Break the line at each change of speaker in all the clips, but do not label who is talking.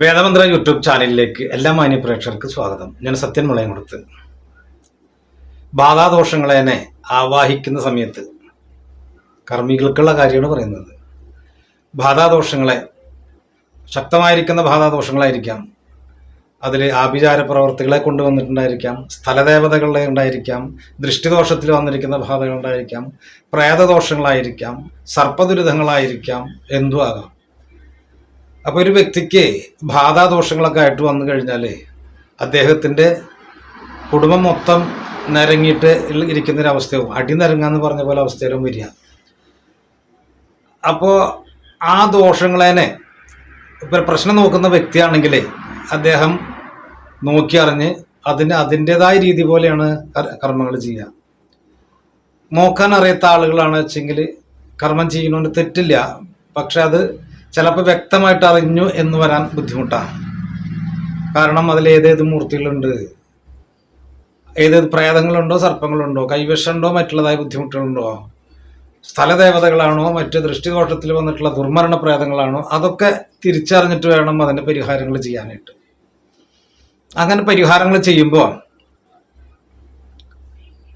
വേദമന്ത്ര YouTube ചാനലിലേക്ക് എല്ലാ മാന്യ പ്രേക്ഷകർക്ക് സ്വാഗതം. ഞാൻ സത്യൻ മുളയം കൊടുത്ത് ബാധാദോഷങ്ങളെന്നെ ആവാഹിക്കുന്ന സമയത്ത് കർമ്മികൾക്കുള്ള കാര്യമാണ് പറയുന്നത്. ബാധാദോഷങ്ങളെ ശക്തമായിരിക്കുന്ന ബാധാദോഷങ്ങളായിരിക്കാം. അതിൽ ആഭിചാര പ്രവർത്തികളെ കൊണ്ടുവന്നിട്ടുണ്ടായിരിക്കാം. സ്ഥലദേവതകളുടെ ഉണ്ടായിരിക്കാം. ദൃഷ്ടിദോഷത്തിൽ വന്നിരിക്കുന്ന ബാധകളുണ്ടായിരിക്കാം. പ്രേതദോഷങ്ങളായിരിക്കാം. സർപ്പദുരിതങ്ങളായിരിക്കാം. എന്തു ആകാം. അപ്പോൾ ഒരു വ്യക്തിക്ക് ബാധാദോഷങ്ങളൊക്കെ ആയിട്ട് വന്നു കഴിഞ്ഞാൽ അദ്ദേഹത്തിന്റെ കുടുംബം മൊത്തം നരങ്ങിയിട്ട് ഇരിക്കുന്നൊരവസ്ഥയും അടി നിരങ്ങാന്ന് പറഞ്ഞ പോലെ അവസ്ഥയിലും വരിക. അപ്പോൾ ആ ദോഷങ്ങളേനെ ഇപ്പം പ്രശ്നം നോക്കുന്ന വ്യക്തിയാണെങ്കിൽ അദ്ദേഹം നോക്കിയറിഞ്ഞ് അതിന് അതിന്റെതായ രീതി പോലെയാണ് കർമ്മങ്ങൾ ചെയ്യുക. നോക്കാൻ അറിയാത്ത ആളുകളാണ് വെച്ചെങ്കിൽ കർമ്മം ചെയ്യുന്നതുകൊണ്ട് തെറ്റില്ല. പക്ഷെ അത് ചിലപ്പോൾ വ്യക്തമായിട്ട് അറിഞ്ഞു എന്ന് വരാൻ ബുദ്ധിമുട്ടാണ്. കാരണം അതിൽ ഏതേത് മൂർത്തികളുണ്ട്? ഏതേത് പ്രേതങ്ങളുണ്ടോ സർപ്പങ്ങളുണ്ടോ കൈവിഷമുണ്ടോ മറ്റുള്ളതായ ബുദ്ധിമുട്ടുകളുണ്ടോ? സ്ഥലദേവതകളാണോ മറ്റ് ദൃഷ്ടിദോഷത്തിൽ വന്നിട്ടുള്ള ദുർമരണ പ്രേതങ്ങളാണോ അതൊക്കെ തിരിച്ചറിഞ്ഞിട്ട് വേണം അതിന്റെ പരിഹാരങ്ങൾ ചെയ്യാനായിട്ട്. അങ്ങനെ പരിഹാരങ്ങൾ ചെയ്യുമ്പോൾ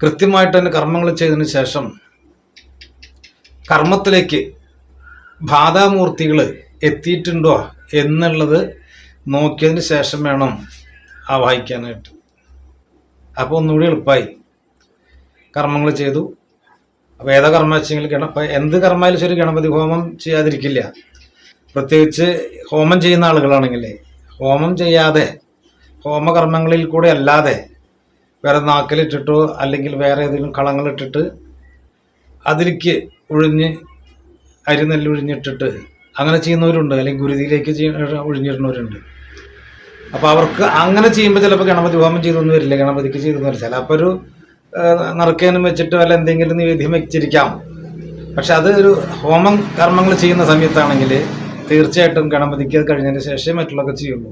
കൃത്യമായിട്ട് തന്നെ കർമ്മങ്ങൾ ചെയ്തതിന് ശേഷം കർമ്മത്തിലേക്ക് ബാധാമൂർത്തികൾ എത്തിയിട്ടുണ്ടോ എന്നുള്ളത് നോക്കിയതിന് ശേഷം വേണം ആ വായിക്കാനായിട്ട്. അപ്പോൾ ഒന്നുകൂടി എളുപ്പമായി കർമ്മങ്ങൾ ചെയ്തു. അപ്പോൾ ഏതാ വെച്ചെങ്കിൽ എന്ത് കർമ്മമായാലും ശരി ഗണപതി ഹോമം ചെയ്യാതിരിക്കില്ല. പ്രത്യേകിച്ച് ഹോമം ചെയ്യുന്ന ആളുകളാണെങ്കിൽ ഹോമം ചെയ്യാതെ ഹോമകർമ്മങ്ങളിൽ കൂടെ അല്ലാതെ വേറെ നാക്കിലിട്ടിട്ടോ അല്ലെങ്കിൽ വേറെ ഏതെങ്കിലും കളങ്ങളിട്ടിട്ട് അതിലേക്ക് ഒഴിഞ്ഞ് അരിനെല്ല് ഒഴിഞ്ഞിട്ടിട്ട് അങ്ങനെ ചെയ്യുന്നവരുണ്ട്. അല്ലെങ്കിൽ ഗുരുതിയിലേക്ക് ഒഴിഞ്ഞിടുന്നവരുണ്ട് അപ്പോൾ അവർക്ക് അങ്ങനെ ചെയ്യുമ്പോൾ ചിലപ്പോൾ ഗണപതി ഹോമം ചെയ്തൊന്നും വരില്ല. ഗണപതിക്ക് ചെയ്തൊന്നും വരില്ല. ചിലപ്പോൾ ഒരു നറുക്കേനും വെച്ചിട്ട് വല്ല എന്തെങ്കിലും നിവേദ്യം വെച്ചിരിക്കാം. പക്ഷെ അത് ഒരു ഹോമം കർമ്മങ്ങൾ ചെയ്യുന്ന സമയത്താണെങ്കിൽ തീർച്ചയായിട്ടും ഗണപതിക്ക് അത് കഴിഞ്ഞതിന് ശേഷമേ മറ്റുള്ളതൊക്കെ ചെയ്യുള്ളൂ.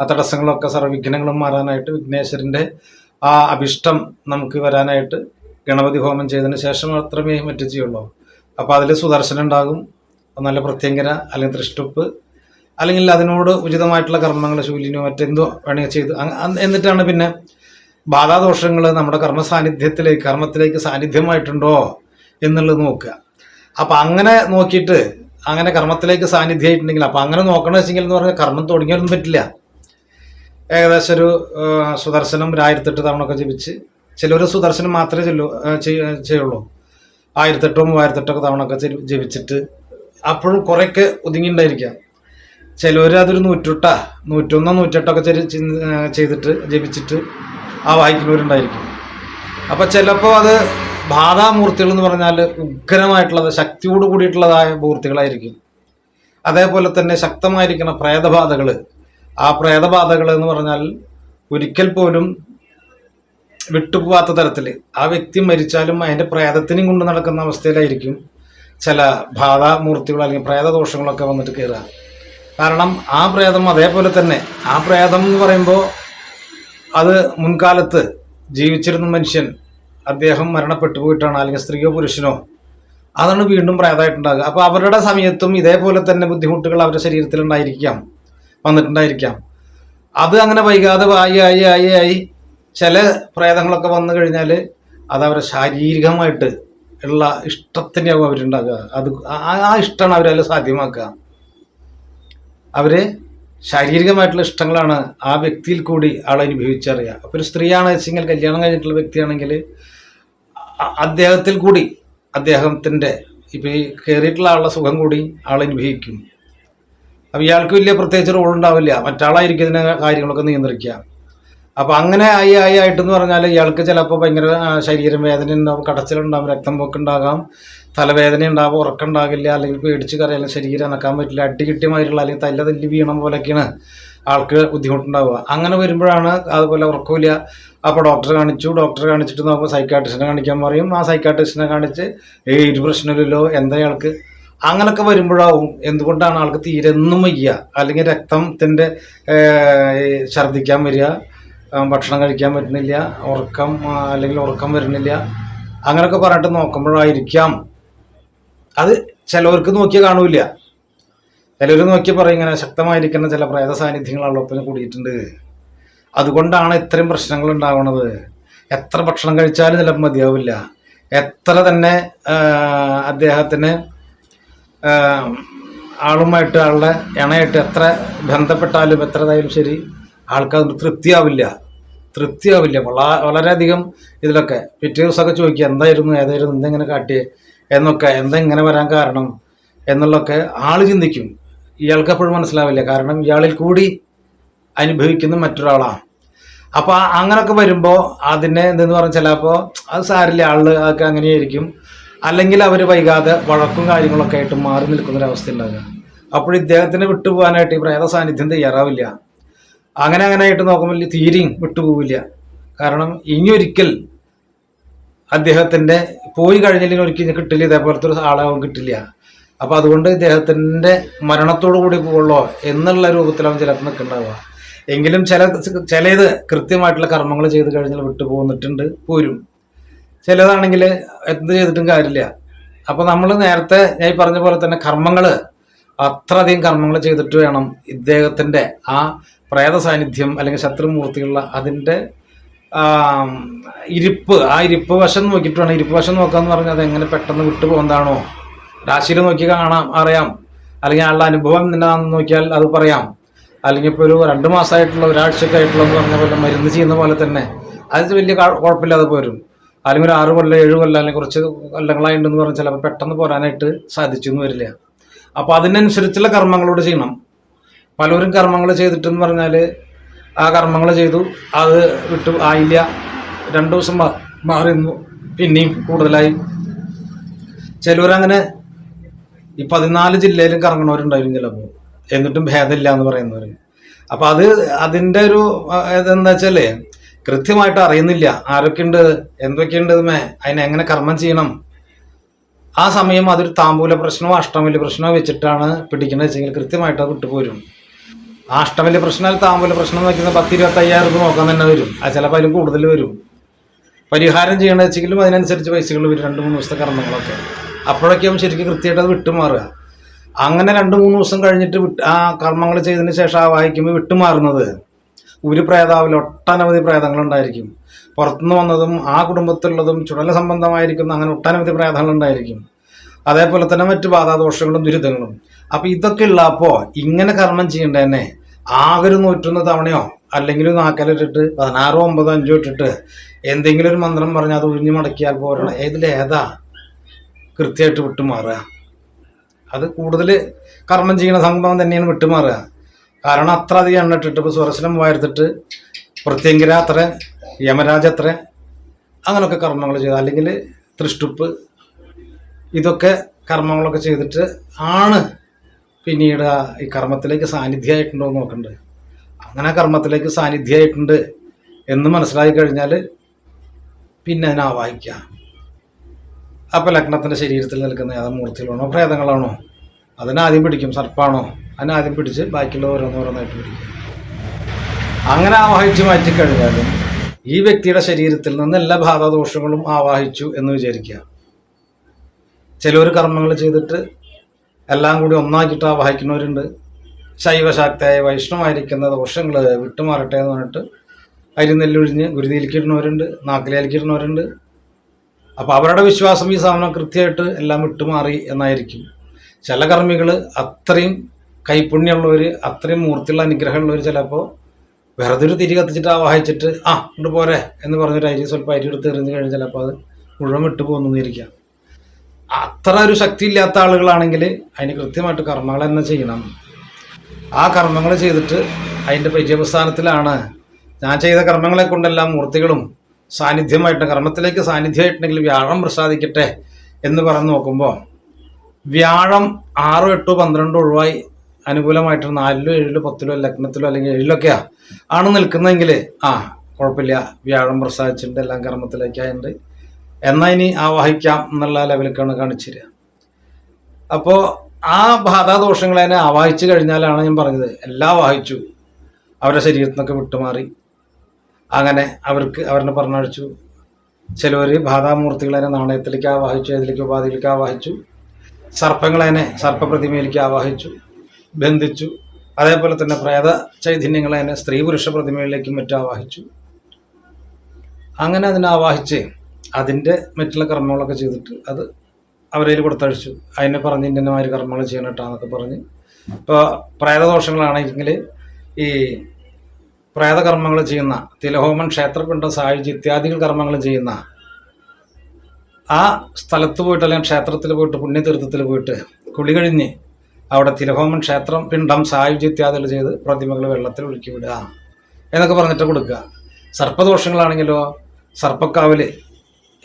ആ തടസ്സങ്ങളൊക്കെ സർവവിഘ്നങ്ങളും മാറാനായിട്ട് വിഘ്നേശ്വരന്റെ ആ അഭിഷ്ടം നമുക്ക് വരാനായിട്ട് ഗണപതി ഹോമം ചെയ്തതിന് ശേഷം മാത്രമേ മറ്റു ചെയ്യുള്ളൂ. അപ്പോൾ അതിൽ സുദർശനം ഉണ്ടാകും. നല്ല പ്രത്യങ്കര അല്ലെങ്കിൽ തൃഷ്ടുപ്പ് അല്ലെങ്കിൽ അതിനോട് ഉചിതമായിട്ടുള്ള കർമ്മങ്ങൾ ശൂലിനോ മറ്റെന്തോ വേണമെങ്കിൽ ചെയ്ത് എന്നിട്ടാണ് പിന്നെ ബാധാദോഷങ്ങൾ നമ്മുടെ കർമ്മ സാന്നിധ്യത്തിലേക്ക് കർമ്മത്തിലേക്ക് സാന്നിധ്യമായിട്ടുണ്ടോ എന്നുള്ളത് നോക്കുക. അപ്പം അങ്ങനെ നോക്കിയിട്ട് അങ്ങനെ കർമ്മത്തിലേക്ക് സാന്നിധ്യമായിട്ടുണ്ടെങ്കിൽ അപ്പം അങ്ങനെ നോക്കണമെന്ന് വെച്ചെങ്കിൽ എന്ന് പറഞ്ഞാൽ കർമ്മം തുടങ്ങിയൊന്നും പറ്റില്ല. ഏകദേശം ഒരു സുദർശനം ഒരു ആയിരത്തെട്ട് തവണ ഒക്കെ ജപിച്ച് ചിലർ സുദർശനം മാത്രമേ ചെല്ലൂ ചെയ്യുള്ളൂ. ആയിരത്തെട്ടോ മൂവായിരത്തെട്ടൊക്കെ തവണ ഒക്കെ ജപി- ജപിച്ചിട്ട് അപ്പോഴും കുറേയൊക്കെ ഒതുങ്ങിയിട്ടുണ്ടായിരിക്കാം ചിലവർ അതൊരു നൂറ്റെട്ടാ നൂറ്റൊന്നോ നൂറ്റെട്ടൊക്കെ ചെയ്തിട്ട് ജപിച്ചിട്ട് ആ വായിക്കുന്നവരുണ്ടായിരിക്കും. അപ്പോൾ ചിലപ്പോൾ അത് ബാധാമൂർത്തികൾ എന്ന് പറഞ്ഞാൽ ഉഗ്രമായിട്ടുള്ളത് ശക്തിയോട് കൂടിയിട്ടുള്ളതായ മൂർത്തികളായിരിക്കും. അതേപോലെ തന്നെ ശക്തമായിരിക്കുന്ന പ്രേതബാധകൾ ആ പ്രേതബാധകൾ എന്ന് പറഞ്ഞാൽ ഒരിക്കൽ പോലും വിട്ടുപോകാത്ത തരത്തിൽ ആ വ്യക്തി മരിച്ചാലും അതിന്റെ പ്രേതത്തിനും കൊണ്ട് നടക്കുന്ന അവസ്ഥയിലായിരിക്കും ചില ബാധാമൂർത്തികൾ അല്ലെങ്കിൽ പ്രേതദോഷങ്ങളൊക്കെ വന്നിട്ട് കയറുക കാരണം ആ പ്രേതം അതേപോലെ തന്നെ ആ പ്രേതം എന്ന് പറയുമ്പോൾ അത് മുൻകാലത്ത് ജീവിച്ചിരുന്ന മനുഷ്യൻ അദ്ദേഹം മരണപ്പെട്ടു പോയിട്ടാണ് അല്ലെങ്കിൽ സ്ത്രീയോ പുരുഷനോ അതാണ് വീണ്ടും പ്രേതമായിട്ടുണ്ടാകുക. അപ്പോൾ അവരുടെ സമയത്തും ഇതേപോലെ തന്നെ ബുദ്ധിമുട്ടുകൾ അവരുടെ ശരീരത്തിൽ ഉണ്ടായിരിക്കാം വന്നിട്ടുണ്ടായിരിക്കാം. അത് അങ്ങനെ വൈകാതെ ആയി ആയി ആയി ആയി ചില പ്രേതങ്ങളൊക്കെ വന്നു കഴിഞ്ഞാൽ അത് അവരെ ശാരീരികമായിട്ട് ഉള്ള ഇഷ്ടത്തിനാവും അവരുണ്ടാകുക അത് ആ ഇഷ്ടമാണ് അവരതിൽ സാധ്യമാക്കുക. അവർ ശാരീരികമായിട്ടുള്ള ഇഷ്ടങ്ങളാണ് ആ വ്യക്തിയിൽ കൂടി ആളെ അനുഭവിച്ചറിയുക. അപ്പോൾ ഒരു സ്ത്രീയാണ് വെച്ചെങ്കിൽ കല്യാണം കഴിഞ്ഞിട്ടുള്ള വ്യക്തിയാണെങ്കിൽ അദ്ദേഹത്തിൽ കൂടി അദ്ദേഹത്തിന്റെ ഇപ്പോൾ ഈ കയറിയിട്ടുള്ള ആളുടെ സുഖം കൂടി ആൾ അനുഭവിക്കും. അപ്പോൾ ഇയാൾക്ക് വലിയ പ്രത്യേകിച്ച് റോൾ ഉണ്ടാവില്ല. മറ്റാളായിരിക്കും ഇതിനെ കാര്യങ്ങളൊക്കെ നിയന്ത്രിക്കുക. അപ്പോൾ അങ്ങനെ ആയി ആയി ആയിട്ടെന്ന് പറഞ്ഞാൽ ഇയാൾക്ക് ചിലപ്പോൾ ഭയങ്കര ശരീരം വേദന ഉണ്ടാവും കടച്ചിലുണ്ടാവും രക്തം പോക്കുണ്ടാകാം തലവേദന ഉണ്ടാവും ഉറക്കം ഉണ്ടാകില്ല അല്ലെങ്കിൽ പേടിച്ച് കറിയാലും ശരീരം അനക്കാൻ പറ്റില്ല അടി കിട്ടിയ മാതിരിയുള്ള അല്ലെങ്കിൽ തല്ല തല്ലി വീണം പോലെയൊക്കെയാണ് ആൾക്ക് ബുദ്ധിമുട്ടുണ്ടാവുക. അങ്ങനെ വരുമ്പോഴാണ് അതുപോലെ ഉറക്കമില്ല അപ്പോൾ ഡോക്ടറെ കാണിച്ചു ഡോക്ടറെ കാണിച്ചിട്ട് നോക്കുമ്പോൾ സൈക്കാട്രിസ്റ്റിനെ കാണിക്കാൻ പറയും. ആ സൈക്കാട്രിസ്റ്റിനെ കാണിച്ച് ഏ ഒരു പ്രശ്നമില്ലല്ലോ എന്താ ഇയാൾക്ക്? അങ്ങനൊക്കെ വരുമ്പോഴാവും എന്തുകൊണ്ടാണ് ആൾക്ക് തീരെ ഒന്നും വയ്യ. അല്ലെങ്കിൽ രക്തത്തിന്റെ ഛർദ്ദിക്കാൻ വരിക. ഭക്ഷണം കഴിക്കാൻ പറ്റുന്നില്ല ഉറക്കം അല്ലെങ്കിൽ ഉറക്കം വരുന്നില്ല. അങ്ങനെയൊക്കെ പറഞ്ഞിട്ട് നോക്കുമ്പോഴായിരിക്കാം. അത് ചിലവർക്ക് നോക്കിയാൽ കാണൂല ചിലർ നോക്കി പറയും ഇങ്ങനെ ശക്തമായിരിക്കുന്ന ചില പ്രേത സാന്നിധ്യങ്ങൾ കൂടിയിട്ടുണ്ട്. അതുകൊണ്ടാണ് ഇത്രയും പ്രശ്നങ്ങൾ ഉണ്ടാവുന്നത് എത്ര ഭക്ഷണം കഴിച്ചാലും ചിലപ്പോൾ മതിയാവില്ല. എത്ര തന്നെ അദ്ദേഹത്തിന് ആളുമായിട്ട് ആളുടെ ഇണയായിട്ട് എത്ര ബന്ധപ്പെട്ടാലും എത്രതായാലും ശരി ആൾക്കത് തൃപ്തിയാവില്ല. തൃപ്തിയാവില്ല. വള- വളരെയധികം ഇതിലൊക്കെ പിറ്റേ ദിവസമൊക്കെ ചോദിക്കുക എന്തായിരുന്നു ഏതായിരുന്നു എന്തെങ്ങനെ കാട്ടിയേ എന്നൊക്കെ എന്തെങ്ങനെ വരാൻ കാരണം എന്നുള്ളൊക്കെ ആൾ ചിന്തിക്കും. ഇയാൾക്ക് എപ്പോഴും മനസ്സിലാവില്ല. കാരണം ഇയാളിൽ കൂടി അനുഭവിക്കുന്ന മറ്റൊരാളാണ് അപ്പോൾ അങ്ങനെയൊക്കെ വരുമ്പോൾ അതിനെ എന്തെന്ന് പറഞ്ഞാൽ ചിലപ്പോൾ അത് സാരില്ല. ആൾ അതൊക്കെ അങ്ങനെയായിരിക്കും. അല്ലെങ്കിൽ അവർ വൈകാതെ വഴക്കും കാര്യങ്ങളൊക്കെ ആയിട്ട് മാറി നിൽക്കുന്നൊരവസ്ഥ ഉണ്ടാകുക അപ്പോൾ ഇദ്ദേഹത്തിന് വിട്ടുപോകാനായിട്ട് ഈ പ്രേത സാന്നിധ്യം തയ്യാറാവില്ല. അങ്ങനെ അങ്ങനെ ആയിട്ട് നോക്കുമ്പോൾ തീരെയും വിട്ടുപോവില്ല കാരണം ഇനിയൊരിക്കൽ ഒരിക്കൽ അദ്ദേഹത്തിന്റെ പോയി കഴിഞ്ഞില്ലെങ്കിൽ ഒരിക്കലും കിട്ടില്ല ഇതേപോലത്തെ ഒരു ആളാവും കിട്ടില്ല. അപ്പോൾ അതുകൊണ്ട് ഇദ്ദേഹത്തിന്റെ മരണത്തോടു കൂടി പോകുള്ളോ എന്നുള്ള രൂപത്തിലാവും ചിലപ്പോൾ നിൽക്കുന്നുണ്ടാവുക എങ്കിലും ചില ചിലത് കൃത്യമായിട്ടുള്ള കർമ്മങ്ങൾ ചെയ്ത് കഴിഞ്ഞാൽ വിട്ടു പോന്നിട്ടുണ്ട് പോരും. ചിലതാണെങ്കിൽ എന്ത് ചെയ്തിട്ടും കാര്യമില്ല. അപ്പോൾ നമ്മൾ നേരത്തെ ഞാൻ ഈ പറഞ്ഞ പോലെ തന്നെ കർമ്മങ്ങൾ അത്രയധികം കർമ്മങ്ങൾ ചെയ്തിട്ട് വേണം ഇദ്ദേഹത്തിന്റെ ആ പ്രേത സാന്നിധ്യം അല്ലെങ്കിൽ ശത്രുമൂർത്തിയുള്ള അതിന്റെ ഇരിപ്പ്. ആ ഇരിപ്പ് വശം നോക്കിയിട്ടാണ്. ഇരിപ്പ് വശം നോക്കാന്ന് പറഞ്ഞാൽ അത് എങ്ങനെ പെട്ടെന്ന് വിട്ടു പോകുന്നതാണോ രാശിയിൽ നോക്കി കാണാം അറിയാം. അല്ലെങ്കിൽ ആളുടെ അനുഭവം എന്താണെന്ന് നോക്കിയാൽ അത് പറയാം. അല്ലെങ്കിൽ ഇപ്പോൾ ഒരു രണ്ട് മാസമായിട്ടുള്ള ഒരാഴ്ചയൊക്കെ ആയിട്ടുള്ള എന്ന് പറഞ്ഞ പോലെ മരുന്ന് ചെയ്യുന്ന പോലെ തന്നെ. അത് വലിയ കുഴപ്പമില്ലാതെ പോരും. അല്ലെങ്കിൽ ഒരു ആറ് കൊല്ലം ഏഴ് കൊല്ലം അല്ലെങ്കിൽ കുറച്ച് കൊല്ലങ്ങളായിട്ടുണ്ടെന്ന് പറഞ്ഞാൽ ചിലപ്പോൾ പെട്ടെന്ന് പോരാനായിട്ട് സാധിച്ചു എന്ന് വരില്ല. അപ്പോൾ അതിനനുസരിച്ചുള്ള കർമ്മങ്ങളോട് ചെയ്യണം. പലരും കർമ്മങ്ങൾ ചെയ്തിട്ടെന്ന് പറഞ്ഞാൽ ആ കർമ്മങ്ങൾ ചെയ്തു. അത് വിട്ടു ആയില്ല. രണ്ടു ദിവസം മാറിയിരുന്നു പിന്നെയും കൂടുതലായി. ചിലവരങ്ങനെ ഈ പതിനാല് ജില്ലയിലും കറങ്ങണവരുണ്ടായിരുന്നു ചിലപ്പോൾ എന്നിട്ടും ഭേദമില്ല എന്ന് പറയുന്നവർ അപ്പം അത് അതിന്റെ ഒരു ഇതെന്താ വെച്ചാൽ കൃത്യമായിട്ട് അറിയുന്നില്ല. ആരൊക്കെയുണ്ട്? എന്തൊക്കെയുണ്ട്? മേ അതിനെങ്ങനെ കർമ്മം ചെയ്യണം? ആ സമയം അതൊരു താമ്പൂല പ്രശ്നമോ അഷ്ടമില്ല പ്രശ്നമോ വെച്ചിട്ടാണ് പിടിക്കുന്നത് വെച്ചെങ്കിൽ കൃത്യമായിട്ട് അത് വിട്ടുപോരും. ആ അഷ്ടമല്യ പ്രശ്നം താമ്പൂല പ്രശ്നം വെക്കുന്ന പത്ത് ഇരുപത്തി അയ്യായിരം രൂപ നോക്കാൻ തന്നെ വരും. അത് ചിലപ്പോൾ അതിലും കൂടുതൽ വരും. പരിഹാരം ചെയ്യണമെന്ന് വെച്ചെങ്കിലും അതിനനുസരിച്ച് പൈസകൾ വരും രണ്ട് മൂന്ന് ദിവസത്തെ കർമ്മങ്ങളൊക്കെ. അപ്പോഴൊക്കെ ആവും ശരിക്കും കൃത്യമായിട്ട് അത് വിട്ടുമാറുക. അങ്ങനെ രണ്ട് മൂന്ന് ദിവസം കഴിഞ്ഞിട്ട് വിട്ട് ആ കർമ്മങ്ങൾ ചെയ്തതിന് ശേഷം ആ വായിക്കുമ്പോൾ വിട്ടുമാറുന്നത് ഒരു പ്രേതാവിൽ ഒട്ടനവധി പ്രേതങ്ങളുണ്ടായിരിക്കും. പുറത്തുനിന്ന് വന്നതും ആ കുടുംബത്തിലുള്ളതും ചുടല സംബന്ധമായിരിക്കുന്ന അങ്ങനെ ഒട്ടനവധി പ്രേതങ്ങളുണ്ടായിരിക്കും. അതേപോലെ തന്നെ മറ്റു ബാധാദോഷങ്ങളും ദുരിതങ്ങളും. അപ്പോൾ ഇതൊക്കെ ഉള്ളപ്പോൾ ഇങ്ങനെ കർമ്മം ചെയ്യേണ്ട തന്നെ ആകെ ഒരു നൂറ്റൊന്ന് തവണയോ അല്ലെങ്കിൽ നാക്കലിട്ടിട്ട് പതിനാറോ ഒമ്പതോ അഞ്ചോ ഇട്ടിട്ട് എന്തെങ്കിലും ഒരു മന്ത്രം പറഞ്ഞാൽ അത് ഒഴിഞ്ഞു മടക്കിയാൽ പോരണം ഏതിലേതാ കൃത്യമായിട്ട് വിട്ടുമാറുക? അത് കൂടുതൽ കർമ്മം ചെയ്യുന്ന സംഭവം തന്നെയാണ് വിട്ടുമാറുക. കാരണം അത്ര അധികം എണ്ണിട്ടിട്ട് ഇപ്പോൾ സ്വരശനം വാർത്തിട്ട് പ്രത്യങ്കര അത്ര യമരാജ അത്ര അങ്ങനെയൊക്കെ കർമ്മങ്ങൾ ചെയ്ത. അല്ലെങ്കിൽ തൃഷ്ടുപ്പ് ഇതൊക്കെ കർമ്മങ്ങളൊക്കെ ചെയ്തിട്ട് ആണ് പിന്നീട് ഈ കർമ്മത്തിലേക്ക് സാന്നിധ്യമായിട്ടുണ്ടോ എന്ന് നോക്കണ്ടേ. അങ്ങനെ കർമ്മത്തിലേക്ക് സാന്നിധ്യമായിട്ടുണ്ട് എന്ന് മനസ്സിലാക്കി കഴിഞ്ഞാൽ പിന്നെ അതിനാ വായിക്കാം. അപ്പോൾ ലഗ്നത്തിന്റെ ശരീരത്തിൽ നിൽക്കുന്ന ഏതാ മൂർത്തികളാണോ പ്രേതങ്ങളാണോ അതിനാദ്യം പിടിക്കും സർപ്പാണോ? അതിനാദ്യം പിടിച്ച് ബാക്കിയുള്ള ഓരോന്നോരോന്നായിട്ട് പിടിക്കും. അങ്ങനെ ആവാഹിച്ച് മാറ്റിക്കഴിഞ്ഞാലും ഈ വ്യക്തിയുടെ ശരീരത്തിൽ നിന്ന് എല്ലാ ബാധാദോഷങ്ങളും ആവാഹിച്ചു എന്ന് വിചാരിക്കുക. ചിലർ കർമ്മങ്ങൾ ചെയ്തിട്ട് എല്ലാം കൂടി ഒന്നാക്കിയിട്ട് ആവാഹിക്കുന്നവരുണ്ട് ശൈവശാക്തയായ വൈഷ്ണവായിരിക്കുന്ന ദോഷങ്ങൾ വിട്ടുമാറട്ടെ എന്ന് പറഞ്ഞിട്ട് അരിനെല്ലൊഴിഞ്ഞ് ഗുരുതിയിലേക്കിടുന്നവരുണ്ട് ഇടുന്നവരുണ്ട് നാക്കിലേക്ക് ഇടുന്നവരുണ്ട് അപ്പോൾ അവരുടെ വിശ്വാസം ഈ സാധനം കൃത്യമായിട്ട് എല്ലാം വിട്ടുമാറി എന്നായിരിക്കും. ചില കർമ്മികൾ അത്രയും കൈപ്പുണ്യമുള്ളവർ അത്രയും മൂർത്തിയുള്ള അനുഗ്രഹമുള്ളവർ ചിലപ്പോൾ വെറുതെ ഒരു തിരി കത്തിച്ചിട്ട് ആവാഹിച്ചിട്ട് ആ ഇങ്ങോട്ട് പോരെ എന്ന് പറഞ്ഞൊരു അരി സ്വല്പം അരി എടുത്ത് എറിഞ്ഞ് കഴിഞ്ഞാൽ ചിലപ്പോൾ അത് മുഴുവൻ വിട്ടു പോകുന്നിരിക്കാം അത്ര ഒരു ശക്തി ഇല്ലാത്ത ആളുകളാണെങ്കിൽ അതിന് കൃത്യമായിട്ട് കർമ്മങ്ങൾ തന്നെ ചെയ്യണം. ആ കർമ്മങ്ങൾ ചെയ്തിട്ട് അതിന്റെ പര്യവസാനത്തിലാണ് ഞാൻ ചെയ്ത കർമ്മങ്ങളെ കൊണ്ടെല്ലാം മൂർത്തികളും സാന്നിധ്യമായിട്ട് കർമ്മത്തിലേക്ക് സാന്നിധ്യമായിട്ടുണ്ടെങ്കിൽ വ്യാഴം പ്രസാദിക്കട്ടെ എന്ന് പറഞ്ഞ് നോക്കുമ്പോൾ വ്യാഴം ആറോ എട്ടോ പന്ത്രണ്ടോ ഒഴിവായി അനുകൂലമായിട്ട് നാലിലോ ഏഴിലോ പത്തിലോ ലഗ്നത്തിലോ അല്ലെങ്കിൽ ഏഴിലൊക്കെയാ ആണ് നിൽക്കുന്നതെങ്കിൽ ആ കുഴപ്പമില്ല. വ്യാഴം പ്രസാദിച്ചിട്ടുണ്ട് എല്ലാം കർമ്മത്തിലേക്കായുണ്ട് എന്നാൽ ഇനി ആവാഹിക്കാം എന്നുള്ള ലെവലിലേക്കാണ് കാണിച്ചു തരിക അപ്പോൾ ആ ബാധാദോഷങ്ങളെ തന്നെ ആവാഹിച്ചു കഴിഞ്ഞാലാണ് ഞാൻ പറഞ്ഞത്. എല്ലാം വാഹിച്ചു. അവരുടെ ശരീരത്തിൽ നിന്നൊക്കെ വിട്ടുമാറി. അങ്ങനെ അവർക്ക് അവരെ പറഞ്ഞഴിച്ചു ചിലവർ ബാധാമൂർത്തികളെ നാണയത്തിലേക്ക് ആവാഹിച്ചു അതിലേക്ക് ഉപാധിയിലേക്ക് ആവാഹിച്ചു. സർപ്പങ്ങളെ സർപ്പപ്രതിമയിലേക്ക് ആവാഹിച്ചു. ബന്ധിച്ചു. അതേപോലെ തന്നെ പ്രേത ചൈതന്യങ്ങളെ തന്നെ സ്ത്രീ പുരുഷ പ്രതിമകളിലേക്കും മറ്റും ആവാഹിച്ചു അങ്ങനെ അതിനെ ആവാഹിച്ച് അതിന്റെ മറ്റുള്ള കർമ്മങ്ങളൊക്കെ ചെയ്തിട്ട് അത് അവരേൽ കൊടുത്തഴിച്ചു. അതിനെ പറഞ്ഞ് ഇന്നമാര് കർമ്മങ്ങൾ ചെയ്യണട്ടാന്നൊക്കെ പറഞ്ഞ്. ഇപ്പോൾ പ്രേതദോഷങ്ങളാണെങ്കിൽ ഈ പ്രേതകർമ്മങ്ങൾ ചെയ്യുന്ന തിലഹോമൻ ക്ഷേത്രപിണ്ട സായുജ് ഇത്യാദികൾ കർമ്മങ്ങൾ ചെയ്യുന്ന ആ സ്ഥലത്ത് പോയിട്ട് അല്ലെങ്കിൽ ക്ഷേത്രത്തിൽ പോയിട്ട് പുണ്യതീർത്ഥത്തിൽ പോയിട്ട് കുളി കഴിഞ്ഞ് അവിടെ തിലഹോമൻ ക്ഷേത്രം പിണ്ടം സായുജ് ഇത്യാദികൾ ചെയ്ത് പ്രതിമകൾ വെള്ളത്തിൽ ഒഴുക്കി വിടുക എന്നൊക്കെ പറഞ്ഞിട്ട് കൊടുക്കുക. സർപ്പദോഷങ്ങളാണെങ്കിലോ സർപ്പക്കാവിൽ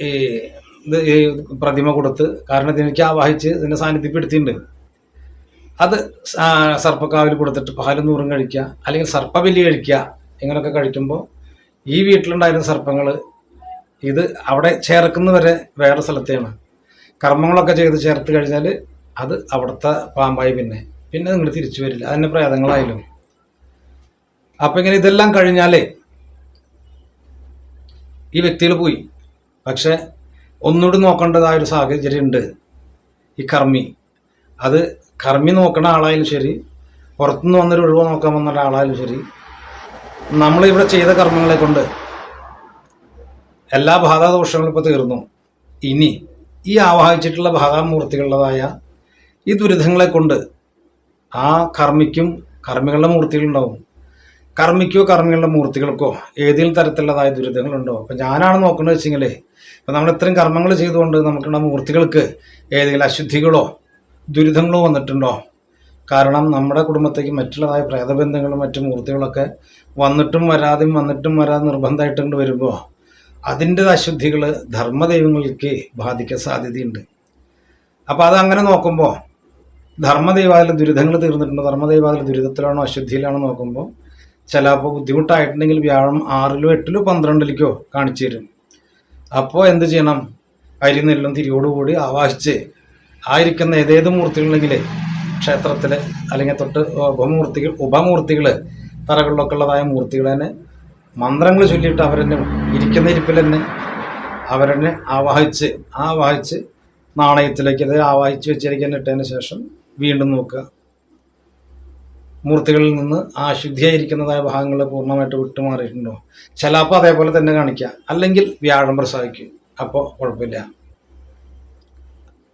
ഈ പ്രതിമ കൊടുത്ത് കാരണം ഇതിലേക്ക് ആവാഹിച്ച് ഇതിനെ സാന്നിധ്യപ്പെടുത്തിയിട്ടുണ്ട്. അത് സർപ്പക്കാവിൽ കൊടുത്തിട്ട് പാലും നൂറും കഴിക്കുക അല്ലെങ്കിൽ സർപ്പബലി കഴിക്കുക ഇങ്ങനെയൊക്കെ കഴിക്കുമ്പോൾ ഈ വീട്ടിലുണ്ടായിരുന്ന സർപ്പങ്ങൾ ഇത് അവിടെ ചേർക്കുന്നവരെ വേറെ സ്ഥലത്തെയാണ്. കർമ്മങ്ങളൊക്കെ ചെയ്ത് ചേർത്ത് കഴിഞ്ഞാൽ അത് അവിടുത്തെ പാമ്പായി പിന്നെ പിന്നെ നിങ്ങൾ തിരിച്ചു വരില്ല. അതിന്റെ പ്രേതങ്ങളായാലും അപ്പം ഇങ്ങനെ ഇതെല്ലാം കഴിഞ്ഞാലേ ഈ വ്യക്തികൾ പോയി. പക്ഷെ ഒന്നുകൂടി നോക്കേണ്ടതായ ഒരു സാഹചര്യം ഉണ്ട് ഈ കർമ്മി. അത് കർമ്മി നോക്കുന്ന ആളായാലും ശരി പുറത്തുനിന്ന് വന്നൊരു ഒഴിവ് നോക്കാൻ വന്ന ഒരാളായാലും ശരി നമ്മളിവിടെ ചെയ്ത കർമ്മങ്ങളെ കൊണ്ട് എല്ലാ ബാധാദോഷങ്ങളും ഇപ്പോൾ തീർന്നു. ഇനി ഈ ആവാഹിച്ചിട്ടുള്ള ബാധാമൂർത്തികളുടേതായ ഈ ദുരിതങ്ങളെ കൊണ്ട് ആ കർമ്മിക്കും കർമ്മികളുടെ മൂർത്തികളുണ്ടാവും. കർമ്മിക്കോ കർമ്മികളുടെ മൂർത്തികൾക്കോ ഏതെങ്കിലും തരത്തിലുള്ളതായ ദുരിതങ്ങളുണ്ടോ? അപ്പം ഞാനാണ് നോക്കുന്നത് വെച്ചെങ്കിൽ ഇപ്പം നമ്മൾ ഇത്രയും കർമ്മങ്ങൾ ചെയ്തുകൊണ്ട് നമുക്കുള്ള മൂർത്തികൾക്ക് ഏതെങ്കിലും അശുദ്ധികളോ ദുരിതങ്ങളോ വന്നിട്ടുണ്ടോ? കാരണം നമ്മുടെ കുടുംബത്തേക്ക് മറ്റുള്ളതായ പ്രേതബന്ധങ്ങളും മറ്റു മൂർത്തികളൊക്കെ വന്നിട്ടും വരാതെയും വന്നിട്ടും വരാതെ നിർബന്ധമായിട്ടുണ്ട് വരുമ്പോൾ അതിന്റെ അശുദ്ധികൾ ധർമ്മദൈവങ്ങൾക്ക് ബാധിക്കാൻ സാധ്യതയുണ്ട്. അപ്പോൾ അത് അങ്ങനെ നോക്കുമ്പോൾ ധർമ്മദൈവാതിൽ ദുരിതങ്ങൾ തീർന്നിട്ടുണ്ടോ? ധർമ്മദൈവാതിൽ ദുരിതത്തിലാണോ അശുദ്ധിയിലാണോ നോക്കുമ്പോൾ ചിലപ്പോൾ ബുദ്ധിമുട്ടായിട്ടുണ്ടെങ്കിൽ വ്യാഴം ആറിലോ എട്ടിലോ പന്ത്രണ്ടിലേക്കോ കാണിച്ചു തരും. അപ്പോൾ എന്ത് ചെയ്യണം? അരി നെല്ലും തിരിയോടുകൂടി ആവാഹിച്ച് ആയിരിക്കുന്ന ഏതേത് മൂർത്തികളുണ്ടെങ്കിൽ ക്ഷേത്രത്തിൽ അല്ലെങ്കിൽ തൊട്ട് ഉപമൂർത്തികൾ ഉപമൂർത്തികൾ തറകളിലൊക്കെ ഉള്ളതായ മൂർത്തികൾ തന്നെ മന്ത്രങ്ങൾ ചൊല്ലിയിട്ട് അവരെന്നെ ഇരിക്കുന്ന ഇരിപ്പിൽ തന്നെ അവരെന്നെ ആവാഹിച്ച് ആവാഹിച്ച് നാണയത്തിലേക്ക് അത് ആവാഹിച്ച് വെച്ചിരിക്കാൻ ഇട്ടതിന് ശേഷം വീണ്ടും നോക്കുക. മൂർത്തികളിൽ നിന്ന് ആ ശുദ്ധിയായിരിക്കുന്നതായ ഭാഗങ്ങൾ പൂർണമായിട്ട് വിട്ടുമാറിയിട്ടുണ്ടോ? ചിലപ്പോൾ അതേപോലെ തന്നെ കാണിക്കുക അല്ലെങ്കിൽ വ്യാഴം പ്രസവിക്കും അപ്പോൾ കുഴപ്പമില്ല.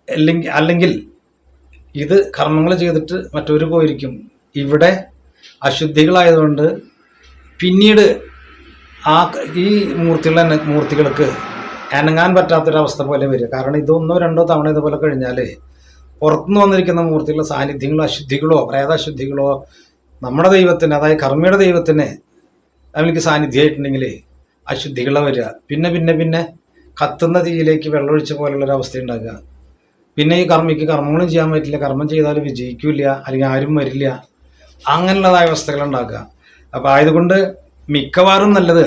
അല്ലെങ്കിൽ അല്ലെങ്കിൽ ഇത് കർമ്മങ്ങൾ ചെയ്തിട്ട് മറ്റൊരു പോയിരിക്കും. ഇവിടെ അശുദ്ധികളായതുകൊണ്ട് പിന്നീട് ആ ഈ മൂർത്തികൾ മൂർത്തികൾക്ക് അനങ്ങാൻ പറ്റാത്തൊരവസ്ഥ പോലെ വരിക. കാരണം ഇതൊന്നോ രണ്ടോ തവണ ഇതുപോലെ കഴിഞ്ഞാൽ പുറത്തുനിന്ന് വന്നിരിക്കുന്ന മൂർത്തികളുടെ സാന്നിധ്യങ്ങളോ അശുദ്ധികളോ പ്രേതാശുദ്ധികളോ നമ്മുടെ ദൈവത്തിന് അതായത് കർമ്മയുടെ ദൈവത്തിന് അവനിക്ക് സാന്നിധ്യമായിട്ടുണ്ടെങ്കിൽ അശുദ്ധികളെ വരിക. പിന്നെ പിന്നെ പിന്നെ കത്തുന്ന തീയിലേക്ക് വെള്ളമൊഴിച്ച പോലുള്ളൊരു അവസ്ഥ ഉണ്ടാക്കുക പിന്നെ ഈ കർമ്മിക്ക് കർമ്മങ്ങളും ചെയ്യാൻ പറ്റില്ല. കർമ്മം ചെയ്താൽ വിജയിക്കില്ല അല്ലെങ്കിൽ ആരും വരില്ല. അങ്ങനെയുള്ളതായ അവസ്ഥകൾ ഉണ്ടാക്കുക അപ്പം ആയതുകൊണ്ട് മിക്കവാറും നല്ലത്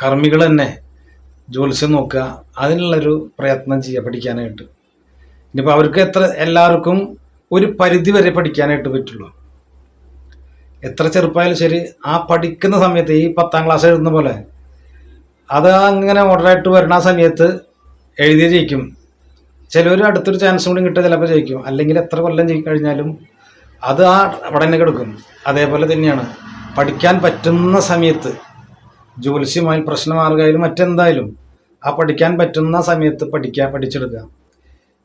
കർമ്മികൾ തന്നെ ജ്യോത്സ്യം നോക്കുക. അതിനുള്ളൊരു പ്രയത്നം ചെയ്യുക പഠിക്കാനായിട്ട്. ഇനിയിപ്പോൾ അവർക്ക് എത്ര എല്ലാവർക്കും ഒരു പരിധി വരെ പഠിക്കാനായിട്ട് പറ്റുള്ളൂ. എത്ര ചെറുപ്പമായാലും ശരി ആ പഠിക്കുന്ന സമയത്ത് ഈ പത്താം ക്ലാസ് എഴുതുന്ന പോലെ അത് അങ്ങനെ ഓർഡറായിട്ട് വരണ സമയത്ത് എഴുതി ജയിക്കും. ചിലർ അടുത്തൊരു ചാൻസ് കൂടി കിട്ടുക ചിലപ്പോൾ ജയിക്കും. അല്ലെങ്കിൽ എത്ര കൊല്ലം ജയിക്കും കഴിഞ്ഞാലും അത് ആ അവിടെ തന്നെ കിടക്കും. അതേപോലെ തന്നെയാണ്. പഠിക്കാൻ പറ്റുന്ന സമയത്ത് ജ്യോത്സ്യമായി പ്രശ്നമാർഗമായാലും മറ്റെന്തായാലും ആ പഠിക്കാൻ പറ്റുന്ന സമയത്ത് പഠിക്കുക പഠിച്ചെടുക്കുക.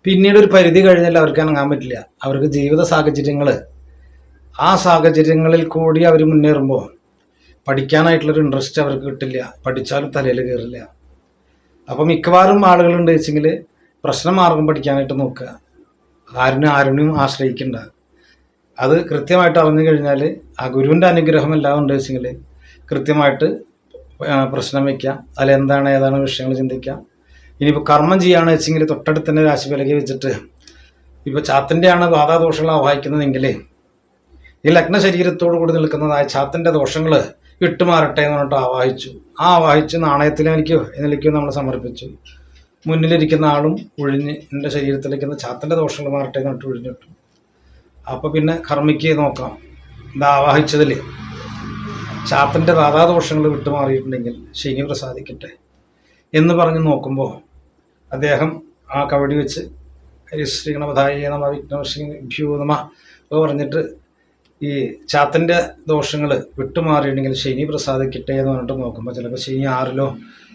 പിന്നീട് ഒരു പരിധി കഴിഞ്ഞാൽ അവർക്ക് അനങ്ങാൻ പറ്റില്ല. അവർക്ക് ജീവിത സാഹചര്യങ്ങൾ ആ സാഹചര്യങ്ങളിൽ കൂടി അവർ മുന്നേറുമ്പോൾ പഠിക്കാനായിട്ടുള്ളൊരു ഇൻട്രസ്റ്റ് അവർക്ക് കിട്ടില്ല. പഠിച്ചാലും തലയിൽ കയറില്ല. അപ്പോൾ മിക്കവാറും ആളുകളുണ്ട് വെച്ചെങ്കിൽ പ്രശ്നം മാർഗം പഠിക്കാനായിട്ട് നോക്കുക. ആരിനും ആരിനും ആശ്രയിക്കണ്ട. അത് കൃത്യമായിട്ട് അറിഞ്ഞു കഴിഞ്ഞാൽ ആ ഗുരുവിന്റെ അനുഗ്രഹം എല്ലാം ഉണ്ട് വെച്ചെങ്കിൽ കൃത്യമായിട്ട് പ്രശ്നം വയ്ക്കാം അതിൽ എന്താണ് ഏതാണ് വിഷയങ്ങൾ ചിന്തിക്കാം. ഇനിയിപ്പോൾ കർമ്മം ചെയ്യുകയാണ് വെച്ചെങ്കിൽ തൊട്ടടുത്ത് തന്നെ രാശി വിലകി വെച്ചിട്ട് ഇപ്പോൾ ചാത്തിന്റെയാണ് ബാധാദോഷങ്ങൾ ആവാഹിക്കുന്നതെങ്കിൽ ഈ ലഗ്ന ശരീരത്തോടു കൂടി നിൽക്കുന്നതായ ചാത്തിന്റെ ദോഷങ്ങൾ വിട്ടുമാറട്ടെ എന്ന് പറഞ്ഞിട്ട് ആവാഹിച്ചു. ആ ആവാഹിച്ച് നാണയത്തിലേക്കോ എന്നിലേക്കോ നമ്മൾ സമർപ്പിച്ചു. മുന്നിലിരിക്കുന്ന ആളും ഒഴിഞ്ഞ് എന്റെ ശരീരത്തിലിരിക്കുന്ന ചാത്തിന്റെ ദോഷങ്ങൾ മാറട്ടെ എന്ന് പറഞ്ഞിട്ട് ഒഴിഞ്ഞിട്ടു. അപ്പോൾ പിന്നെ കർമ്മിക്ക് നോക്കാം. ഇത് ആവാഹിച്ചതിൽ ചാത്തിന്റെ ദാതാദോഷങ്ങൾ വിട്ടുമാറിയിട്ടുണ്ടെങ്കിൽ ശനി പ്രസാദിക്കട്ടെ എന്ന് പറഞ്ഞ് നോക്കുമ്പോൾ അദ്ദേഹം ആ കവടി വെച്ച് ഹരിശ്രീ ഗണപതായ നമ വിഘ്നശ്രീ ഭ്യോ നമ ഒക്കെ പറഞ്ഞിട്ട് ഈ ചാത്തന്റെ ദോഷങ്ങൾ വിട്ടുമാറിയിട്ടുണ്ടെങ്കിൽ ശനി പ്രസാദിക്കട്ടെ എന്ന് പറഞ്ഞിട്ട് നോക്കുമ്പോൾ ചിലപ്പോൾ ശനി ആറിലോ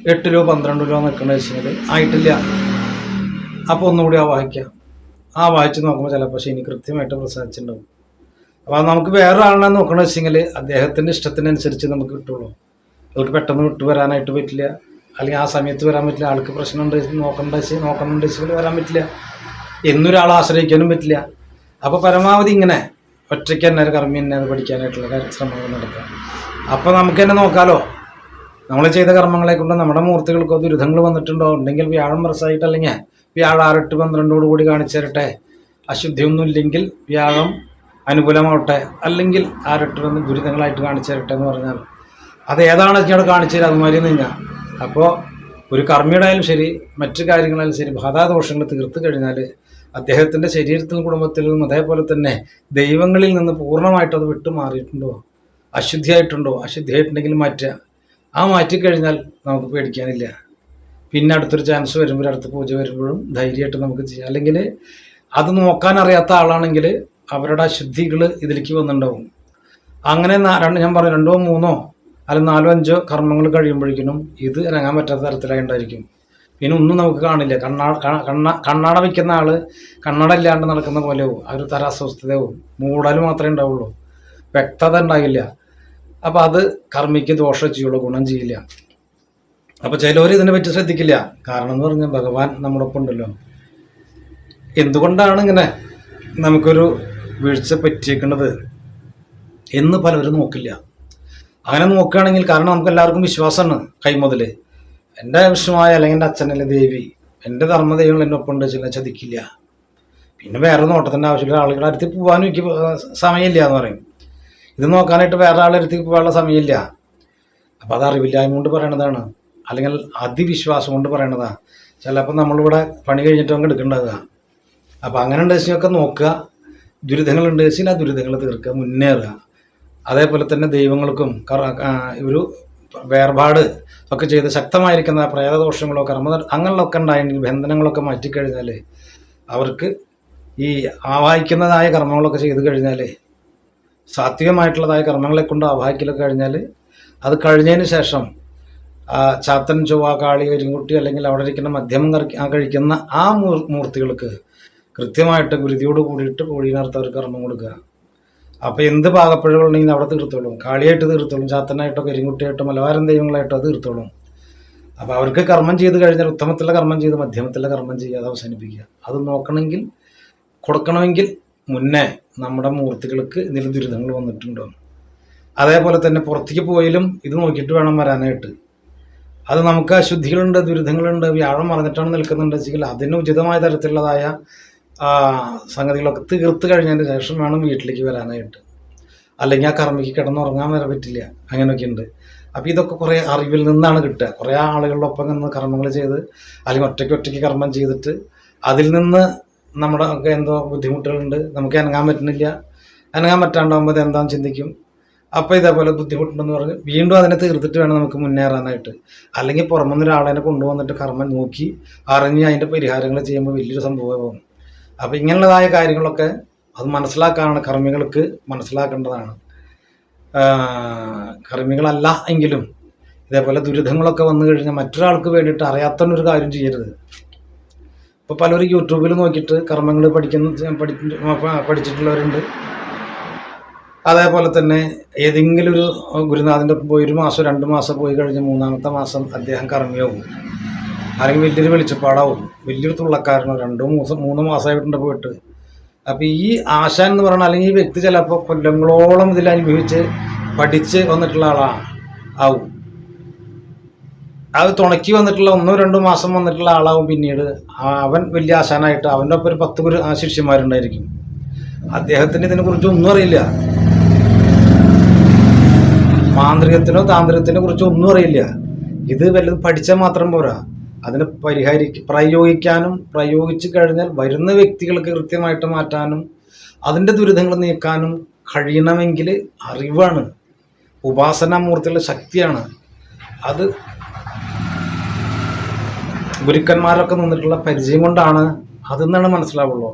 എട്ടിലോ പന്ത്രണ്ടിലോ നിൽക്കണമെന്ന് കഴിഞ്ഞാൽ ആയിട്ടില്ല. അപ്പോൾ ഒന്നുകൂടി ആ വായിക്കാം. ആ വായിച്ച് നോക്കുമ്പോൾ ചിലപ്പോൾ ശനി കൃത്യമായിട്ട് പ്രസാദിച്ചിട്ടുണ്ടാവും. അപ്പോൾ നമുക്ക് വേറെ ആളിനെ നോക്കണമെന്ന് വെച്ചെങ്കിൽ അദ്ദേഹത്തിന്റെ ഇഷ്ടത്തിനനുസരിച്ച് നമുക്ക് കിട്ടുള്ളൂ. അവർക്ക് പെട്ടെന്ന് വിട്ടുവരാനായിട്ട് പറ്റില്ല. അല്ലെങ്കിൽ ആ സമയത്ത് വരാൻ പറ്റില്ല ആൾക്ക് പ്രശ്നമുണ്ട് നോക്കണ്ട നോക്കണ്ട വരാൻ പറ്റില്ല. എന്നൊരാളെ ആശ്രയിക്കാനും പറ്റില്ല. അപ്പോൾ പരമാവധി ഇങ്ങനെ ഒറ്റയ്ക്ക് തന്നെ കർമ്മി തന്നെ അത് പഠിക്കാനായിട്ടുള്ള ശ്രമങ്ങൾ നടക്കുക. അപ്പോൾ നമുക്ക് തന്നെ നോക്കാലോ. നമ്മൾ ചെയ്ത കർമ്മങ്ങളെ കൊണ്ട് നമ്മുടെ മൂർത്തികൾക്കോ ദുരിതങ്ങൾ വന്നിട്ടുണ്ടോ? ഉണ്ടെങ്കിൽ വ്യാഴം പ്രസായിട്ട് അല്ലെങ്കിൽ വ്യാഴം ആറെട്ട് പന്ത്രണ്ടോട് കൂടി കാണിച്ചു തരട്ടെ. അശുദ്ധിയൊന്നും ഇല്ലെങ്കിൽ വ്യാഴം അനുകൂലമാവട്ടെ. അല്ലെങ്കിൽ ആരെട്ട് വന്ന് ദുരിതങ്ങളായിട്ട് കാണിച്ചു തരട്ടെ എന്ന് പറഞ്ഞാൽ അത് ഏതാണ് ഇവിടെ കാണിച്ചു തരാം? അതുമാതിരി നീങ്ങാം അപ്പോൾ ഒരു കർമ്മിയുടായാലും ശരി മറ്റു കാര്യങ്ങളായാലും ശരി ബാധാദോഷങ്ങൾ തീർത്തു കഴിഞ്ഞാൽ അദ്ദേഹത്തിന്റെ ശരീരത്തിലും കുടുംബത്തിലും അതേപോലെ തന്നെ ദൈവങ്ങളിൽ നിന്ന് പൂർണമായിട്ട് അത് വിട്ടുമാറിയിട്ടുണ്ടോ? അശുദ്ധിയായിട്ടുണ്ടോ? അശുദ്ധിയായിട്ടുണ്ടെങ്കിൽ മാറ്റുക ആ മാറ്റിക്കഴിഞ്ഞാൽ നമുക്ക് പേടിക്കാനില്ല. പിന്നെ അടുത്തൊരു ചാൻസ് വരുമ്പോൾ അടുത്ത പൂജ വരുമ്പോഴും ധൈര്യമായിട്ട് നമുക്ക് ചെയ്യാം. അല്ലെങ്കിൽ അത് നോക്കാൻ അറിയാത്ത ആളാണെങ്കിൽ അവരുടെ അശുദ്ധികൾ ഇതിലേക്ക് വന്നിട്ടുണ്ടാവും. അങ്ങനെ ഞാൻ പറഞ്ഞു രണ്ടോ മൂന്നോ അല്ലെങ്കിൽ നാലോ അഞ്ചോ കർമ്മങ്ങൾ കഴിയുമ്പോഴേക്കും ഇത് ഇറങ്ങാൻ പറ്റാത്ത തരത്തിലായി ഉണ്ടായിരിക്കും. പിന്നെ ഒന്നും നമുക്ക് കാണില്ല. കണ്ണാ കണ്ണ കണ്ണാട വയ്ക്കുന്ന ആൾ കണ്ണട ഇല്ലാണ്ട് നടക്കുന്ന പോലെയാവും ആ ഒരു തര അസ്വസ്ഥതയാവും. മൂടൽ മാത്രമേ ഉണ്ടാവുള്ളൂ. വ്യക്തത ഉണ്ടാകില്ല. അപ്പം അത് കർമ്മിക്ക് ദോഷം ചെയ്യുള്ളൂ ഗുണം ചെയ്യില്ല. അപ്പോൾ ചിലവർ ഇതിനെ പറ്റി ശ്രദ്ധിക്കില്ല. കാരണം എന്ന് പറഞ്ഞാൽ ഭഗവാൻ നമ്മുടെ ഒപ്പം ഉണ്ടല്ലോ. എന്തുകൊണ്ടാണ് ഇങ്ങനെ നമുക്കൊരു വീഴ്ച പറ്റിയേക്കുന്നത് എന്ന് പലരും നോക്കില്ല. അങ്ങനെ നോക്കുകയാണെങ്കിൽ കാരണം നമുക്ക് എല്ലാവർക്കും വിശ്വാസമാണ് കൈമുതൽ എന്റെ വിഷമായ അല്ലെങ്കിൽ എന്റെ അച്ഛനല്ലേ ദേവി. എന്റെ ധർമ്മദൈവങ്ങൾ എന്നെ ഒപ്പം ഉണ്ട് ചില ചതിക്കില്ല. പിന്നെ വേറെ നോട്ടത്തിന്റെ ആവശ്യമില്ല. ആളുകളുടെ അടുത്ത് പോകാനും എനിക്ക് സമയമില്ല എന്ന് പറയും. ഇത് നോക്കാനായിട്ട് വേറെ ആളുടെ അടുത്തേക്ക് പോകാനുള്ള സമയമില്ല. അപ്പോൾ അത് അറിവില്ലായ്മ കൊണ്ട് പറയണതാണ്. അല്ലെങ്കിൽ അതിവിശ്വാസം കൊണ്ട് പറയണതാണ് ചിലപ്പോൾ നമ്മളിവിടെ പണി കഴിഞ്ഞിട്ട് അങ്ങ് എടുക്കേണ്ടതാ അപ്പോൾ അങ്ങനെ ഉണ്ടെച്ചൊക്കെ നോക്കുക. ദുരിതങ്ങൾ ഉണ്ടെങ്കിൽ ആ ദുരിതങ്ങൾ തീർക്കുക മുന്നേറുക. അതേപോലെ തന്നെ ദൈവങ്ങൾക്കും ഒരു വേർപാട് ഒക്കെ ചെയ്ത് ശക്തമായിരിക്കുന്ന പ്രേതദോഷങ്ങളോ കർമ്മ അങ്ങനെയൊക്കെ ഉണ്ടായെങ്കിൽ ബന്ധനങ്ങളൊക്കെ മാറ്റിക്കഴിഞ്ഞാൽ അവർക്ക് ഈ ആവാഹിക്കുന്നതായ കർമ്മങ്ങളൊക്കെ ചെയ്ത് കഴിഞ്ഞാൽ സാത്വികമായിട്ടുള്ളതായ കർമ്മങ്ങളെ കൊണ്ട് ആവാഹിക്കലൊക്കെ കഴിഞ്ഞാൽ അത് കഴിഞ്ഞതിന് ശേഷം ചാത്തൻ ചൊവ്വ കാളി കരിങ്കുട്ടി അല്ലെങ്കിൽ അവിടെ ഇരിക്കുന്ന മധ്യമം കഴിക്കുന്ന ആ മൂർ- മൂർത്തികൾക്ക് കൃത്യമായിട്ട് ഗുരുതിയോട് കൂടിയിട്ട് കോഴീനർത്ത് അവർ കർമ്മം കൊടുക്കുക. അപ്പോൾ എന്ത് പാകപ്പിഴകളുണ്ടെങ്കിലും അവിടെ തീർത്തോളും. കാളിയായിട്ട് തീർത്തോളും. ചാത്തനായിട്ടോ കരിങ്കുട്ടിയായിട്ടോ മലബാരൻ ദൈവങ്ങളായിട്ടോ അത് തീർത്തോളും. അപ്പോൾ അവർക്ക് കർമ്മം ചെയ്ത് കഴിഞ്ഞാൽ ഉത്തമത്തിലെ കർമ്മം ചെയ്ത് മധ്യമത്തിലെ കർമ്മം ചെയ്യാതെ അവസാനിപ്പിക്കുക. അത് നോക്കണമെങ്കിൽ കൊടുക്കണമെങ്കിൽ മുന്നേ നമ്മുടെ മൂർത്തികൾക്ക് എന്തെങ്കിലും ദുരിതങ്ങൾ വന്നിട്ടുണ്ടോ? അതേപോലെ തന്നെ പുറത്തേക്ക് പോയാലും ഇത് നോക്കിയിട്ട് വേണം വരാനായിട്ട്. അത് നമുക്ക് അശുദ്ധികളുണ്ട് ദുരിതങ്ങളുണ്ട് വ്യാഴം മറന്നിട്ടാണ് നിൽക്കുന്നുണ്ട് വെച്ചെങ്കിൽ അതിന് ഉചിതമായ തരത്തിലുള്ളതായ ആ, സംഗതികളൊക്കെ തീർത്ത് കഴിഞ്ഞതിന് ശേഷം വേണം വീട്ടിലേക്ക് വരാനായിട്ട്. അല്ലെങ്കിൽ ആ കർമ്മിക്ക് കിടന്നുറങ്ങാൻ വരെ പറ്റില്ല. അങ്ങനെയൊക്കെ ഉണ്ട്. അപ്പം ഇതൊക്കെ കുറേ അറിവിൽ നിന്നാണ് കിട്ടുക. കുറേ ആളുകളൊപ്പം നിന്ന് കർമ്മങ്ങൾ ചെയ്ത് അല്ലെങ്കിൽ ഒറ്റയ്ക്ക് ഒറ്റയ്ക്ക് കർമ്മം ചെയ്തിട്ട് അതിൽ നിന്ന് നമ്മുടെ ഒക്കെ എന്തോ ബുദ്ധിമുട്ടുകളുണ്ട്. നമുക്ക് അനങ്ങാൻ പറ്റുന്നില്ല. അനങ്ങാൻ പറ്റാണ്ടാകുമ്പോൾ ഇത് എന്താണെന്ന് ചിന്തിക്കും. അപ്പോൾ ഇതേപോലെ ബുദ്ധിമുട്ടുണ്ടെന്ന് പറഞ്ഞ് വീണ്ടും അതിനെ തീർത്തിട്ട് വേണം നമുക്ക് മുന്നേറാനായിട്ട്. അല്ലെങ്കിൽ പുറമെന്നൊരാളെ കൊണ്ടുവന്നിട്ട് കർമ്മം നോക്കി അറിഞ്ഞ് അതിന്റെ പരിഹാരങ്ങൾ ചെയ്യുമ്പോൾ വലിയൊരു സംഭവമാകും അപ്പോൾ ഇങ്ങനെയുള്ളതായ കാര്യങ്ങളൊക്കെ അത് മനസ്സിലാക്കാനാണ് കർമ്മികൾക്ക് മനസ്സിലാക്കേണ്ടതാണ്. കർമ്മികളല്ല എങ്കിലും ഇതേപോലെ ദുരിതങ്ങളൊക്കെ വന്നു കഴിഞ്ഞാൽ മറ്റൊരാൾക്ക് വേണ്ടിയിട്ട് അറിയാത്തൊരു കാര്യം ചെയ്യരുത്. ഇപ്പോൾ പലരും യൂട്യൂബിൽ നോക്കിയിട്ട് കർമ്മങ്ങൾ പഠിക്കുന്ന പഠി പഠിച്ചിട്ടുള്ളവരുണ്ട്. അതേപോലെ തന്നെ ഏതെങ്കിലും ഒരു ഗുരുനാഥന്റെ പോയി ഒരു മാസം രണ്ട് മാസം പോയി കഴിഞ്ഞ് മൂന്നാമത്തെ മാസം അദ്ദേഹം കർമ്മിയാവും. അല്ലെങ്കിൽ വലിയൊരു വെളിച്ചപ്പാടാവും. വലിയൊരു തുള്ളക്കാരനോ രണ്ടോ മൂന്ന് മൂന്ന് മാസമായിട്ടുണ്ട് പോയിട്ട് അപ്പോൾ ഈ ആശാൻ എന്ന് പറയുന്ന അല്ലെങ്കിൽ ഈ വ്യക്തി ചിലപ്പോൾ കൊല്ലങ്ങളോളം ഇതിൽ അനുഭവിച്ച് പഠിച്ച് വന്നിട്ടുള്ള ആളാണ് ആവും. അത് തുണക്കി വന്നിട്ടുള്ള ഒന്നോ രണ്ടോ മാസം വന്നിട്ടുള്ള ആളാവും പിന്നീട് അവൻ വലിയ ആശാനായിട്ട് അവന്റെ ഒപ്പം ഒരു പത്ത് ആ ശിഷ്യന്മാരുണ്ടായിരിക്കും. അദ്ദേഹത്തിന് ഇതിനെക്കുറിച്ച് ഒന്നും അറിയില്ല. മാന്ത്രികത്തിനോ താന്ത്രികത്തിനെ കുറിച്ച് ഒന്നും അറിയില്ല. ഇത് വല്ലതും പഠിച്ചാൽ മാത്രം പോരാ. അതിനെ പരിഹരിക്ക പ്രയോഗിക്കാനും പ്രയോഗിച്ചു കഴിഞ്ഞാൽ വരുന്ന വ്യക്തികൾക്ക് കൃത്യമായിട്ട് മാറ്റാനും അതിന്റെ ദുരിതങ്ങൾ നീക്കാനും കഴിയണമെങ്കിൽ അറിവാണ്. ഉപാസനാമൂർത്തിയുള്ള ശക്തിയാണ്. അത് ഗുരുക്കന്മാരൊക്കെ നിന്നിട്ടുള്ള പരിചയം കൊണ്ടാണ് അതെന്നാണ് മനസ്സിലാവുള്ളൂ.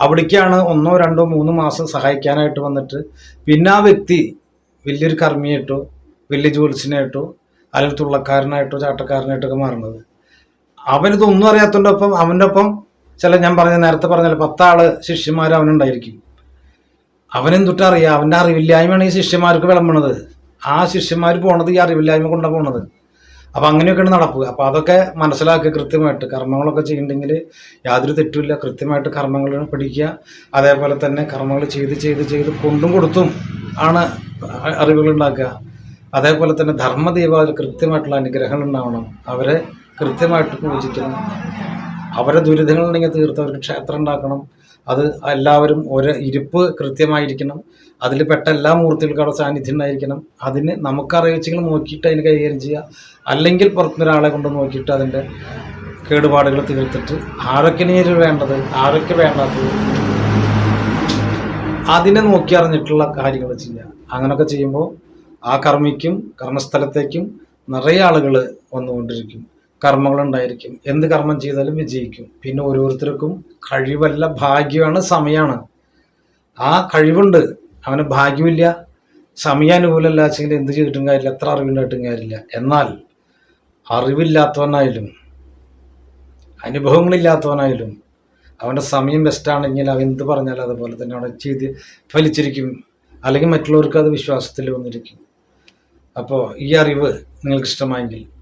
അവിടേക്കാണ് ഒന്നോ രണ്ടോ മൂന്നോ മാസം സഹായിക്കാനായിട്ട് വന്നിട്ട് പിന്നെ ആ വ്യക്തി വലിയൊരു കർമ്മിയായിട്ടോ വലിയ ജോലിസിനായിട്ടോ അല്ലെങ്കിൽ തുള്ളക്കാരനായിട്ടോ ചാട്ടക്കാരനായിട്ടൊക്കെ മാറുന്നത്. അവനിതൊന്നും അറിയാത്തതിന്റെ ഒപ്പം അവന്റെ ഒപ്പം ചില ഞാൻ പറഞ്ഞ നേരത്തെ പറഞ്ഞ പത്താൾ ശിഷ്യന്മാർ അവനുണ്ടായിരിക്കും. അവനെന്തൊട്ട് അറിയാം? അവന്റെ അറിവില്ലായ്മയാണ് ഈ ശിഷ്യന്മാർക്ക് വിളമ്പണത്. ആ ശിഷ്യന്മാർ പോണത് ഈ അറിവില്ലായ്മ കൊണ്ടാണ് പോണത്. അപ്പം അങ്ങനെയൊക്കെയാണ് നടക്കുക. അപ്പൊ അതൊക്കെ മനസ്സിലാക്കുക കൃത്യമായിട്ട്. കർമ്മങ്ങളൊക്കെ ചെയ്യണ്ടെങ്കിൽ യാതൊരു തെറ്റുമില്ല. കൃത്യമായിട്ട് കർമ്മങ്ങൾ പഠിക്കുക. അതേപോലെ തന്നെ കർമ്മങ്ങൾ ചെയ്ത് ചെയ്ത് ചെയ്ത് കൊണ്ടും കൊടുത്തും ആണ് അറിവുകൾ ഉണ്ടാക്കുക. അതേപോലെ തന്നെ ധർമ്മദീപാവലി കൃത്യമായിട്ടുള്ള അനുഗ്രഹങ്ങൾ ഉണ്ടാവണം. അവരെ കൃത്യമായിട്ട് പൂജിക്കണം. അവരെ ദുരിതങ്ങളുണ്ടെങ്കിൽ തീർത്ത് അവർക്ക് ക്ഷേത്രം ഉണ്ടാക്കണം. അത് എല്ലാവരും ഒരു ഇരിപ്പ് കൃത്യമായിരിക്കണം. അതിൽ പെട്ട എല്ലാ മൂർത്തികൾക്കും അവിടെ സാന്നിധ്യം ഉണ്ടായിരിക്കണം. അതിന് നമുക്കറിയിച്ചെങ്കിൽ നോക്കിയിട്ട് അതിന് കൈകാര്യം ചെയ്യുക. അല്ലെങ്കിൽ പുറത്തുനിന്ന് ഒരാളെ കൊണ്ട് നോക്കിയിട്ട് അതിന്റെ കേടുപാടുകൾ തീർത്തിട്ട് ആരൊക്കെ നീര് വേണ്ടത്? ആരൊക്കെ വേണ്ടാത്തത്? അതിനെ നോക്കി അറിഞ്ഞിട്ടുള്ള കാര്യങ്ങൾ ചെയ്യുക. അങ്ങനെയൊക്കെ ചെയ്യുമ്പോൾ ആ കർമ്മിക്കും കർമ്മസ്ഥലത്തേക്കും നിറയെ ആളുകൾ വന്നുകൊണ്ടിരിക്കും. കർമ്മങ്ങൾ ഉണ്ടായിരിക്കും എന്ത് കർമ്മം ചെയ്താലും വിജയിക്കും. പിന്നെ ഓരോരുത്തർക്കും കഴിവല്ല ഭാഗ്യമാണ് സമയമാണ്. ആ കഴിവുണ്ട്. അവന് ഭാഗ്യമില്ല. സമയാനുകൂലമല്ല വെച്ചെങ്കിൽ എന്ത് ചെയ്തിട്ടും കാര്യമില്ല. എത്ര അറിവുണ്ടായിട്ടും കാര്യമില്ല. എന്നാൽ അറിവില്ലാത്തവനായാലും അനുഭവങ്ങളില്ലാത്തവനായാലും അവന്റെ സമയം ബെസ്റ്റാണെങ്കിൽ അവൻ എന്ത് പറഞ്ഞാലും അതുപോലെ തന്നെ അവിടെ ചെയ്ത് ഫലിച്ചിരിക്കും. അല്ലെങ്കിൽ മറ്റുള്ളവർക്ക് അത് വിശ്വാസത്തിൽ വന്നിരിക്കും. അപ്പോൾ ഈ അറിവ് നിങ്ങൾക്ക് ഇഷ്ടമായെങ്കിൽ